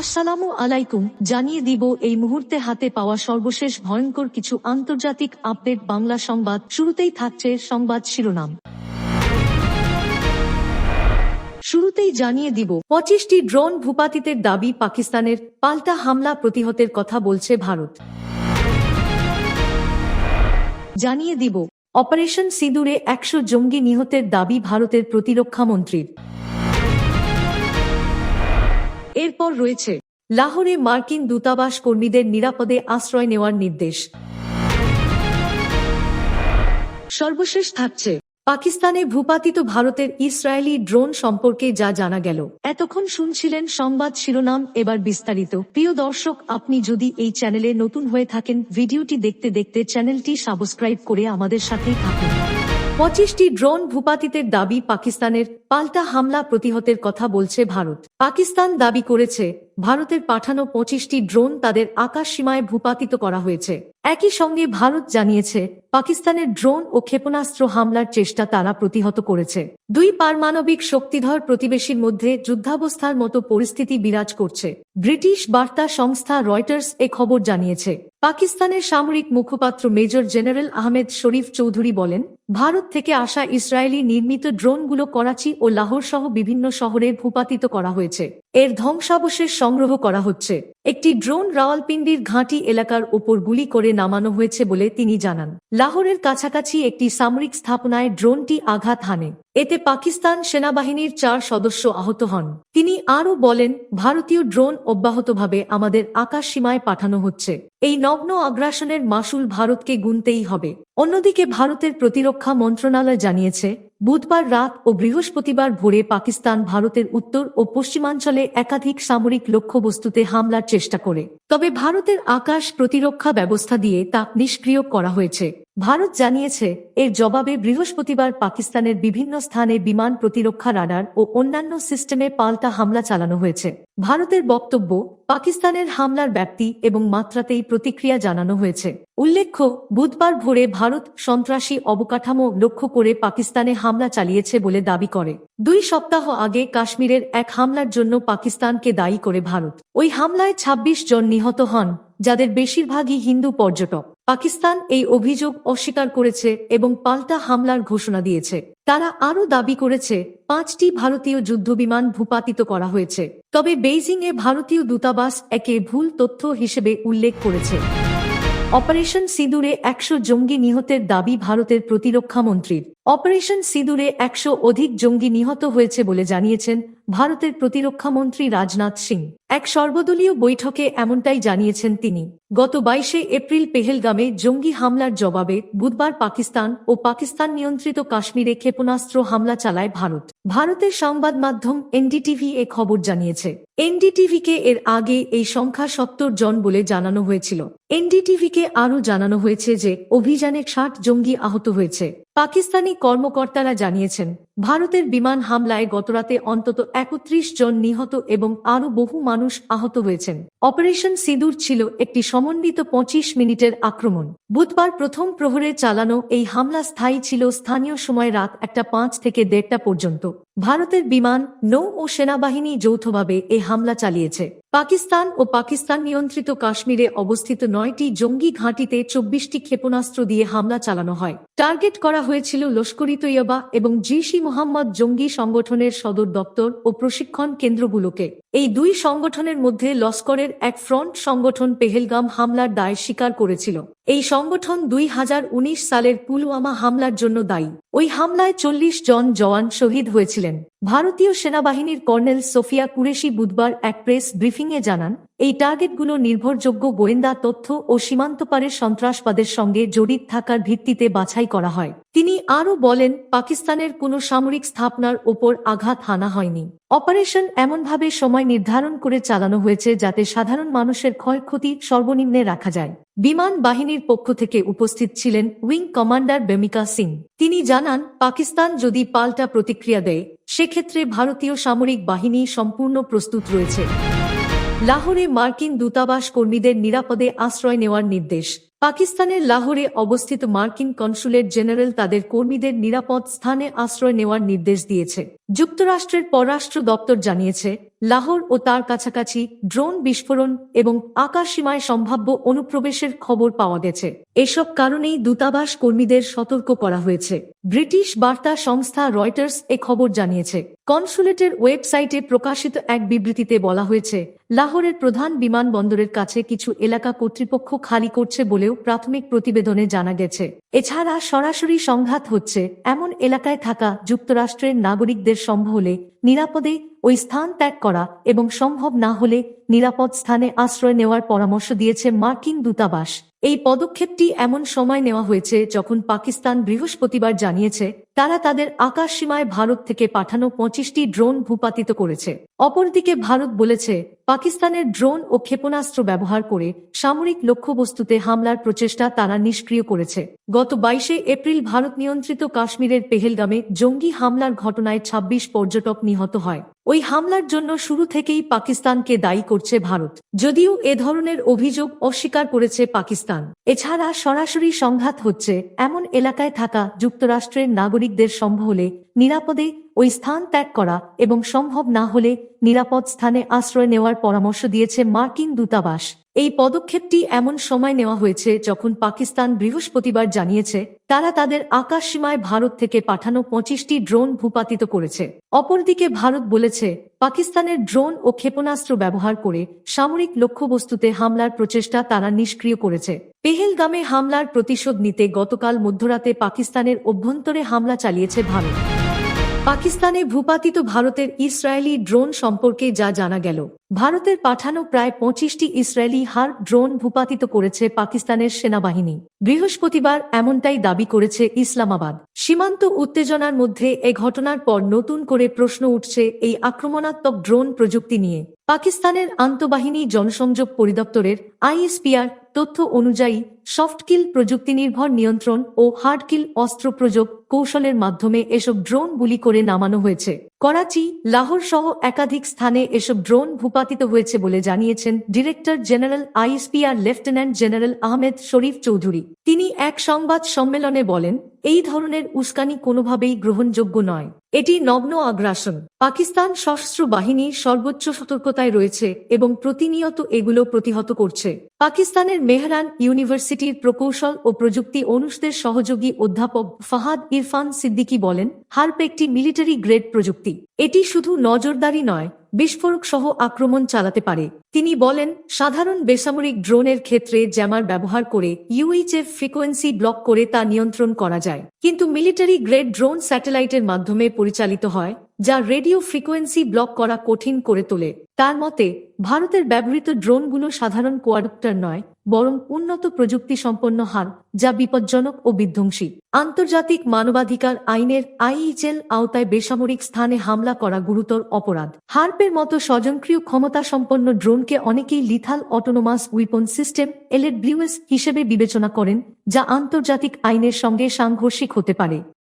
আসসালামু আলাইকুম, জানিয়ে দিব এই মুহূর্তে হাতে পাওয়া সর্বশেষ ভয়ঙ্কর কিছু আন্তর্জাতিক আপডেট বাংলা সংবাদ। শুরুতেই থাকছে সংবাদ শিরোনাম। শুরুতেই জানিয়ে দিব, পঁচিশটি ড্রোন ভূপাতিতের দাবি পাকিস্তানের পাল্টা হামলা প্রতিহতের কথা বলছে ভারত। জানিয়ে দিব, অপারেশন সিঁদুরে একশো জঙ্গি নিহতের দাবি ভারতের প্রতিরক্ষা মন্ত্রীর। এরপর রয়েছে লাহোরে মার্কিন দূতাবাস কর্মীদের নিরাপদে আশ্রয় নেওয়ার নির্দেশ। সর্বশেষ থাকছে, পাকিস্তানে ভূপাতিত ভারতের ইসরায়েলি ড্রোন সম্পর্কে যা জানা গেল। এতক্ষণ শুনছিলেন সংবাদ শিরোনাম, এবার বিস্তারিত। প্রিয় দর্শক, আপনি যদি এই চ্যানেলে নতুন হয়ে থাকেন, ভিডিওটি দেখতে দেখতে চ্যানেলটি সাবস্ক্রাইব করে আমাদের সাথেই থাকুন। পঁচিশটি ড্রোন ভূপাতিতের দাবি পাকিস্তানের পাল্টা হামলা প্রতিহতের কথা বলছে ভারত। পাকিস্তান দাবি করেছে, ভারতের পাঠানো পঁচিশটি ড্রোন তাদের আকাশ সীমায় ভূপাতিত করা হয়েছে। একই সঙ্গে ভারত জানিয়েছে, পাকিস্তানের ড্রোন ও ক্ষেপণাস্ত্র হামলার চেষ্টা তারা প্রতিহত করেছে। দুই পারমাণবিক শক্তিধর প্রতিবেশীর মধ্যে যুদ্ধাবস্থার মতো পরিস্থিতি বিরাজ করছে, ব্রিটিশ বার্তা সংস্থা রয়টার্স এ খবর জানিয়েছে। পাকিস্তানের সামরিক মুখপাত্র মেজর জেনারেল আহমেদ শরীফ চৌধুরী বলেন, ভারত থেকে আসা ইসরায়েলি নির্মিত ড্রোনগুলো করাচি ও লাহোর সহ বিভিন্ন শহরে ভূপাতিত করা হয়েছে। এর ধ্বংসাবশেষ সংগ্রহ করা হচ্ছে। একটি ড্রোন রাওয়ালপিন্ডির ঘাঁটি এলাকার ওপর গুলি করে নামানো হয়েছে বলে তিনি জানান। লাহোরের কাছাকাছি একটি সামরিক স্থাপনায় ড্রোনটি আঘাত হানে। এতে পাকিস্তান সেনাবাহিনীর চার সদস্য আহত হন। তিনি আরও বলেন, ভারতীয় ড্রোন অব্যাহতভাবে আমাদের আকাশ সীমায় পাঠানো হচ্ছে। এই নগ্ন আগ্রাসনের মাসুল ভারতকে গুনতেই হবে। অন্যদিকে ভারতের প্রতিরক্ষা মন্ত্রণালয় জানিয়েছে, বুধবার রাত ও বৃহস্পতিবার ভোরে পাকিস্তান ভারতের উত্তর ও পশ্চিমাঞ্চলে একাধিক সামরিক লক্ষ্যবস্তুতে হামলার চেষ্টা করে। তবে ভারতের আকাশ প্রতিরক্ষা ব্যবস্থা দিয়ে তা নিষ্ক্রিয় করা হয়েছে। ভারত জানিয়েছে, এর জবাবে বৃহস্পতিবার পাকিস্তানের বিভিন্ন স্থানে বিমান প্রতিরক্ষা রাডার ও অন্যান্য সিস্টেমে পাল্টা হামলা চালানো হয়েছে। ভারতের বক্তব্য, পাকিস্তানের হামলার ব্যাপ্তি এবং মাত্রাতেই প্রতিক্রিয়া জানানো হয়েছে। উল্লেখ্য, বুধবার ভোরে ভারত সন্ত্রাসী অবকাঠামো লক্ষ্য করে পাকিস্তানে হামলা চালিয়েছে বলে দাবি করে। দুই সপ্তাহ আগে কাশ্মীরের এক হামলার জন্য পাকিস্তানকে দায়ী করে ভারত। ওই হামলায় ২৬ জন নিহত হন, যাদের বেশিরভাগই হিন্দু পর্যটক। পাকিস্তান এই অভিযোগ অস্বীকার করেছে এবং পাল্টা হামলার ঘোষণা দিয়েছে। তারা আরও দাবি করেছে, পাঁচটি ভারতীয় যুদ্ধবিমান ভূপাতিত করা হয়েছে। তবে বেইজিংয়ে ভারতীয় দূতাবাস একে ভুল তথ্য হিসেবে উল্লেখ করেছে। অপারেশন সিঁদুরে একশো জঙ্গি নিহতের দাবি ভারতের প্রতিরক্ষা মন্ত্রীর। অপারেশন সিঁদুরে একশো অধিক জঙ্গি নিহত হয়েছে বলে জানিয়েছেন ভারতের প্রতিরক্ষা মন্ত্রী রাজনাথ সিং। এক সর্বদলীয় বৈঠকে এমনটাই জানিয়েছেন তিনি। গত বাইশে এপ্রিল পেহেলগামে জঙ্গি হামলার জবাবে বুধবার পাকিস্তান ও পাকিস্তান নিয়ন্ত্রিত কাশ্মীরে ক্ষেপণাস্ত্র হামলা চালায় ভারত। ভারতের সংবাদ মাধ্যম এনডিটিভি এ খবর জানিয়েছে। এনডিটিভিকে এর আগে এই সংখ্যা সত্তর জন বলে জানানো হয়েছিল। এনডিটিভিকে আরও জানানো হয়েছে যে, অভিযানে ষাট জঙ্গি আহত হয়েছে। পাকিস্তানি কর্মকর্তারা জানিয়েছেন, ভারতের বিমান হামলায় গতরাতে অন্তত একত্রিশ জন নিহত এবং আরও বহু মানুষ আহত হয়েছেন। অপারেশন সিঁদুর ছিল একটি সমন্বিত পঁচিশ মিনিটের আক্রমণ। বুধবার প্রথম প্রহরে চালানো এই হামলা স্থায়ী ছিল স্থানীয় সময় রাত একটা পাঁচ থেকে দেড়টা পর্যন্ত। ভারতের বিমান, নৌ ও সেনাবাহিনী যৌথভাবে এ হামলা চালিয়েছে। পাকিস্তান ও পাকিস্তান নিয়ন্ত্রিত কাশ্মীরে অবস্থিত নয়টি জঙ্গি ঘাঁটিতে চব্বিশটি ক্ষেপণাস্ত্র দিয়ে হামলা চালানো হয়। টার্গেট করা হয়েছিল লস্করি তৈয়বা এবং জিসি মোহাম্মদ জঙ্গি সংগঠনের সদর দপ্তর ও প্রশিক্ষণ কেন্দ্রগুলোকে। এই দুই সংগঠনের মধ্যে লস্করের এক ফ্রন্ট সংগঠন পেহেলগাম হামলার দায় স্বীকার করেছিল। এই সংগঠন দুই হাজার উনিশ সালের পুলওয়ামা হামলার জন্য দায়ী। ওই হামলায় চল্লিশ জন জওয়ান শহীদ হয়েছিলেন। ভারতীয় সেনাবাহিনীর কর্নেল সোফিয়া কুরেশি বুধবার এক প্রেস ব্রিফিংয়ে জানান এই টার্গেটগুলো নির্ভরযোগ্য গোয়েন্দা তথ্য ও সীমান্তপারের সন্ত্রাসবাদের সঙ্গে জড়িত থাকার ভিত্তিতে বাছাই করা হয়। তিনি আরও বলেন, পাকিস্তানের কোনো সামরিক স্থাপনার ওপর আঘাত হানা হয়নি। অপারেশন এমনভাবে সময় নির্ধারণ করে চালানো হয়েছে যাতে সাধারণ মানুষের ক্ষয়ক্ষতি সর্বনিম্নে রাখা যায়। বিমান বাহিনীর পক্ষ থেকে উপস্থিত ছিলেন উইং কমান্ডার বেমিকা সিং। তিনি জানান, পাকিস্তান যদি পাল্টা প্রতিক্রিয়া দেয়, সেক্ষেত্রে ভারতীয় সামরিক বাহিনী সম্পূর্ণ প্রস্তুত রয়েছে। লাহোরে মার্কিন দূতাবাস কর্মীদের নিরাপদে আশ্রয় নেওয়ার নির্দেশ। পাকিস্তানের লাহোরে অবস্থিত মার্কিন কনসুলেট জেনারেল তাদের কর্মীদের নিরাপদ স্থানে আশ্রয় নেওয়ার নির্দেশ দিয়েছে। যুক্তরাষ্ট্রের পররাষ্ট্র দপ্তর জানিয়েছে লাহোর ও তার কাছাকাছি ড্রোন বিস্ফোরণ এবং আকাশসীমায় সম্ভাব্য অনুপ্রবেশের খবর পাওয়া গেছে। এসব কারণেই দূতাবাস কর্মীদের সতর্ক করা হয়েছে। ব্রিটিশ বার্তা সংস্থা রয়টার্স এ খবর জানিয়েছে। কনসুলেটের ওয়েবসাইটে প্রকাশিত এক বিবৃতিতে বলা হয়েছে, লাহোরের প্রধান বিমানবন্দরের কাছে কিছু এলাকা কর্তৃপক্ষ খালি করছে বলেও প্রাথমিক প্রতিবেদনে জানা গেছে। এছাড়া সরাসরি সংঘাত হচ্ছে এমন এলাকায় থাকা যুক্তরাষ্ট্রের নাগরিকদের সম্ভব হলে নিরাপদে ওই স্থান ত্যাগ করা এবং সম্ভব না হলে নিরাপদ স্থানে আশ্রয় নেওয়ার পরামর্শ দিয়েছে মার্কিন দূতাবাস। এই পদক্ষেপটি এমন সময় নেওয়া হয়েছে যখন পাকিস্তান বৃহস্পতিবার জানিয়েছে, তারা তাদের আকাশ সীমায় ভারত থেকে পাঠানো পঁচিশটি ড্রোন ভূপাতিত করেছে। অপরদিকে ভারত বলেছে পাকিস্তানের ড্রোন ও ক্ষেপণাস্ত্র ব্যবহার করে সামরিক লক্ষ্যবস্তুতে হামলার প্রচেষ্টা তারা নিষ্ক্রিয় করেছে। গত বাইশে এপ্রিল ভারত নিয়ন্ত্রিত কাশ্মীরের পেহেলগামে জঙ্গি হামলার ঘটনায় ২৬ পর্যটক নিহত হয়। ওই হামলার জন্য শুরু থেকেই পাকিস্তানকে দায়ী করছে ভারত। যদিও এ ধরনের অভিযোগ অস্বীকার করেছে পাকিস্তান। এছাড়া সরাসরি সংঘাত হচ্ছে এমন এলাকায় থাকা যুক্তরাষ্ট্রের নাগরিকদের সম্ভব হলে নিরাপদে ওই স্থান ত্যাগ করা এবং সম্ভব না হলে নিরাপদ স্থানে আশ্রয় নেওয়ার পরামর্শ দিয়েছে মার্কিন দূতাবাস। এই পদক্ষেপটি এমন সময় নেওয়া হয়েছে যখন পাকিস্তান বৃহস্পতিবার জানিয়েছে, তারা তাদের আকাশসীমায় ভারত থেকে পাঠানো পঁচিশটি ড্রোন ভূপাতিত করেছে। অপরদিকে ভারত বলেছে, পাকিস্তানের ড্রোন ও ক্ষেপণাস্ত্র ব্যবহার করে সামরিক লক্ষ্যবস্তুতে হামলার প্রচেষ্টা তারা নিষ্ক্রিয় করেছে। পেহেলগামে হামলার প্রতিশোধ নিতে গতকাল মধ্যরাতে পাকিস্তানের অভ্যন্তরে হামলা চালিয়েছে ভারত। পাকিস্তানে ভূপাতিত ভারতের ইসরায়েলি ড্রোন সম্পর্কে যা জানা গেল, ভারতের পাঠানো প্রায় পঁচিশটি ইসরায়েলি হার ড্রোন ভূপাতিত করেছে পাকিস্তানের সেনাবাহিনী। বৃহস্পতিবার এমনটাই দাবি করেছে ইসলামাবাদ। সীমান্ত উত্তেজনার মধ্যে এ ঘটনার পর নতুন করে প্রশ্ন উঠছে এই আক্রমণাত্মক ড্রোন প্রযুক্তি নিয়ে। পাকিস্তানের আন্তঃবাহিনী জনসংযোগ পরিদপ্তরের আইএসপিআর তথ্য অনুযায়ী সফটকিল প্রযুক্তি নির্ভর নিয়ন্ত্রণ ও হার্ডকিল অস্ত্র প্রযোগ কৌশলের মাধ্যমে এসব ড্রোন গুলি করে নামানো হয়েছে। করাচি, লাহোর সহ একাধিক স্থানে এসব ড্রোন ভূপাতিত হয়েছে বলে জানিয়েছেন director general, ISPR lieutenant general Ahmed Sharif Chowdhury. তিনি এক সংবাদ সম্মেলনে বলেন, এই ধরনের উস্কানি কোনোভাবেই গ্রহণযোগ্য নয়। এটি নগ্ন আগ্রাসন। পাকিস্তান সশস্ত্র বাহিনী সর্বোচ্চ সতর্কতায় রয়েছে এবং প্রতিনিয়ত এগুলো প্রতিহত করছে। পাকিস্তানের মেহরান ইউনিভার্সিটির প্রকৌশল ও প্রযুক্তি অনুষদের সহযোগী অধ্যাপক ফাহাদ ইরফান সিদ্দিকী বলেন, হার্প একটি মিলিটারি গ্রেড প্রযুক্তি। এটি শুধু নজরদারি নয় বিস্ফোরক সহ আক্রমণ চালাতে পারে। তিনি বলেন, সাধারণ বেসামরিক ড্রোনের ক্ষেত্রে জ্যামার ব্যবহার করে ইউএইচএফ ফ্রিকোয়েন্সি ব্লক করে তা নিয়ন্ত্রণ করা যায়। কিন্তু মিলিটারি গ্রেড ড্রোন স্যাটেলাইটের মাধ্যমে পরিচালিত হয়, যা রেডিও ফ্রিকোয়েন্সি ব্লক করা কঠিন করে তোলে। তার মতে, ভারতের ব্যবহৃত ড্রোনগুলো সাধারণ কোয়াডপ্টার নয় বরং উন্নত প্রযুক্তি সম্পন্ন হার, যা বিপজ্জনক ও বিধ্বংসী। আন্তর্জাতিক মানবাধিকার আইনের আইইচএল আওতায় বেসামরিক স্থানে হামলা করা গুরুতর অপরাধ। হার্পের মতো স্বজনক্রিয় ক্ষমতা সম্পন্ন ড্রোনকে অনেকেই lethal autonomous weapon system L A W S হিসেবে বিবেচনা করেন, যা আন্তর্জাতিক আইনের সঙ্গে সাংঘর্ষিক হতে পারে।